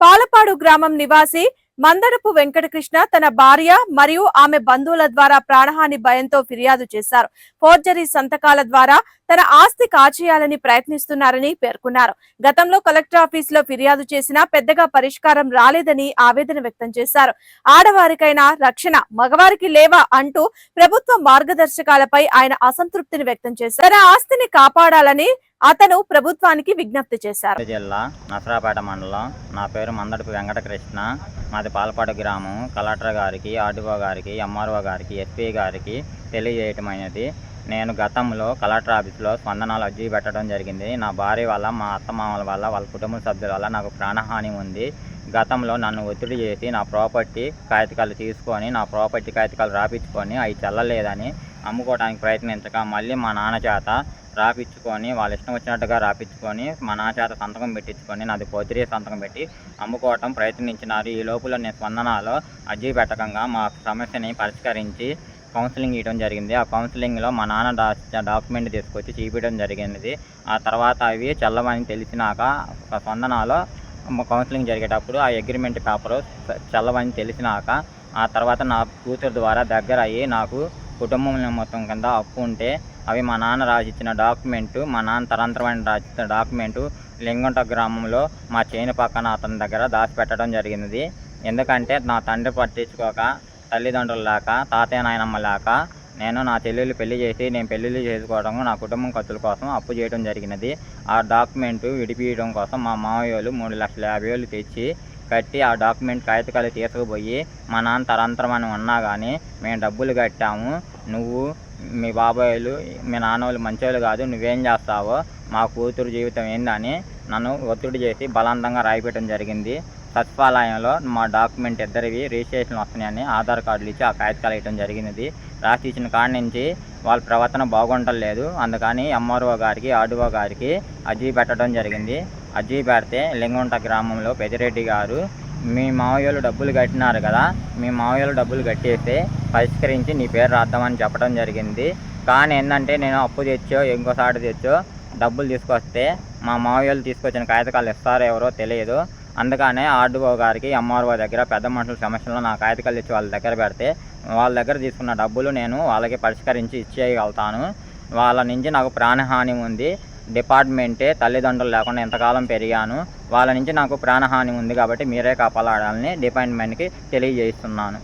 పాలపాడు గ్రామం నివాసి మందడపు వెంకటకృష్ణ తన భార్య మరియు ఆమె బంధువుల ద్వారా ప్రాణహాని భయంతో ఫిర్యాదు చేశారు. ఫోర్జరీ సంతకాల ద్వారా తన ఆస్తి కాచేయాలని ప్రయత్నిస్తున్నారని పేర్కొన్నారు. గతంలో కలెక్టర్ ఆఫీస్లో ఫిర్యాదు చేసినా పెద్దగా పరిష్కారం రాలేదని ఆవేదన వ్యక్తం చేశారు. ఆడవారికైనా రక్షణ మగవారికి లేవా అంటూ ప్రభుత్వ మార్గదర్శకాలపై ఆయన అసంతృప్తిని వ్యక్తం చేశారు. తన ఆస్తిని కాపాడాలని అతను ప్రభుత్వానికి విజ్ఞప్తి చేశారు. జిల్లా నసరాపేట మండలం. నా పేరు మందడిపి వెంకటకృష్ణ. మాది పాలపాడు గ్రామం కలెక్టర్ గారికి ఆర్డీఓ గారికి ఎంఆర్ఓ గారికి ఎస్పీ గారికి తెలియజేయటమైనది. నేను గతంలో కలెక్టర్ ఆఫీస్లో స్పందనాలు అర్జీ పెట్టడం జరిగింది. నా భార్య వల్ల మా అత్తమామల వల్ల వాళ్ళ కుటుంబ సభ్యుల వల్ల నాకు ప్రాణహాని ఉంది. గతంలో నన్ను ఒత్తిడి చేసి నా ప్రాపర్టీ కాగితాలు తీసుకొని నా ప్రాపర్టీ కాగితాలు రాపించుకొని అవి చెల్లలేదని అమ్ముకోవడానికి ప్రయత్నించక మళ్ళీ మా నాన్న చేత రాపించుకొని వాళ్ళ ఇష్టం వచ్చినట్టుగా రాపించుకొని మా నాన్న చేత సంతకం పెట్టించుకొని నాది పొద్దురే సంతకం పెట్టి అమ్ముకోవటం ప్రయత్నించినారు. ఈ లోపల నేను స్పందనలో అర్జీ పెట్టకంగా మా సమస్యని పరిష్కరించి కౌన్సిలింగ్ ఇవ్వడం జరిగింది. ఆ కౌన్సిలింగ్లో మా నాన్న డా డాక్యుమెంట్ తీసుకొచ్చి చూపించడం జరిగినది ఆ తర్వాత అవి చల్లవని తెలిసినాక ఒక స్పందనలో కౌన్సిలింగ్ జరిగేటప్పుడు ఆ అగ్రిమెంట్ పేపరు చల్లవని తెలిసినాక ఆ తర్వాత నా కూతురు ద్వారా దగ్గర అయ్యి నాకు కుటుంబంలో మొత్తం కింద అప్పు ఉంటే అవి మా నాన్న రాసిచ్చిన డాక్యుమెంటు మా నాన్న తరంతరమైన రాసిచ్చిన డాక్యుమెంటు లింగుంట గ్రామంలో మా చేను పక్కన అతని దగ్గర దాచిపెట్టడం జరిగినది. ఎందుకంటే నా తండ్రి పట్టించుకోక తల్లిదండ్రులు లేక తాతయ్య నాయనమ్మ లేక నేను నా చెల్లెలు పెళ్ళి చేసి నేను పెళ్ళిళ్ళు చేసుకోవడం నా కుటుంబం ఖర్చుల కోసం అప్పు చేయడం జరిగినది. ఆ డాక్యుమెంట్ విడిపించడం కోసం మా మామయ్య వాళ్ళు మూడు లక్షల యాభై వేలు తెచ్చి కట్టి ఆ డాక్యుమెంట్ కాగితకాలు తీసుకుపోయి మా నాన్న తరంతరం అని ఉన్నా కానీ మేము డబ్బులు కట్టాము. నువ్వు మీ బాబాయ్లు మీ నాన్న వాళ్ళు మంచోళ్ళు కాదు నువ్వేం చేస్తావో మా కూతురు జీవితం ఏందని నన్ను ఒత్తిడి చేసి బలవంతంగా రాయిపెట్టడం జరిగింది. సచివాలయంలో మా డాక్యుమెంట్ ఇద్దరివి రిజిస్ట్రేషన్ వస్తున్నాయని ఆధార్ కార్డులు ఇచ్చి ఆ కాగితాలు ఇవ్వడం జరిగినది. రాసి ఇచ్చిన కాడి నుంచి వాళ్ళ ప్రవర్తన బాగుండలేదు అందుకని ఎంఆర్ఓ గారికి ఆర్డీఓ గారికి అర్జీ పెట్టడం జరిగింది. అర్జీ పెడితే లింగుంట గ్రామంలో పెదిరెడ్డి గారు మీ మావయ్యలు డబ్బులు కట్టినారు కదా మీ మావయ్యలు డబ్బులు కట్టేస్తే పరిష్కరించి నీ పేరు రాద్దామని చెప్పడం జరిగింది. కానీ ఏంటంటే నేను అప్పు తెచ్చో ఇంకోసారి తెచ్చో డబ్బులు తీసుకొస్తే మా మావయ్యలు తీసుకొచ్చిన కాగితకాలు ఇస్తారో ఎవరో తెలియదు. అందుకనే ఆర్డీఓ గారికి ఎంఆర్ఓ దగ్గర పెద్ద మనుషుల సమస్యలు నా కాగితకాలు ఇచ్చి వాళ్ళ దగ్గర పెడితే వాళ్ళ దగ్గర తీసుకున్న డబ్బులు నేను వాళ్ళకి పరిష్కరించి ఇచ్చేయగలుగుతాను. వాళ్ళ నుంచి నాకు ప్రాణహాని ఉంది. డిపార్ట్మెంటే తల్లిదండ్రులు లేకుండా ఎంతకాలం పెరిగాను వాళ్ళ నుంచి నాకు ప్రాణహాని ఉంది కాబట్టి మీరే కాపాడాలని డిపార్ట్మెంట్కి తెలియజేస్తున్నాను.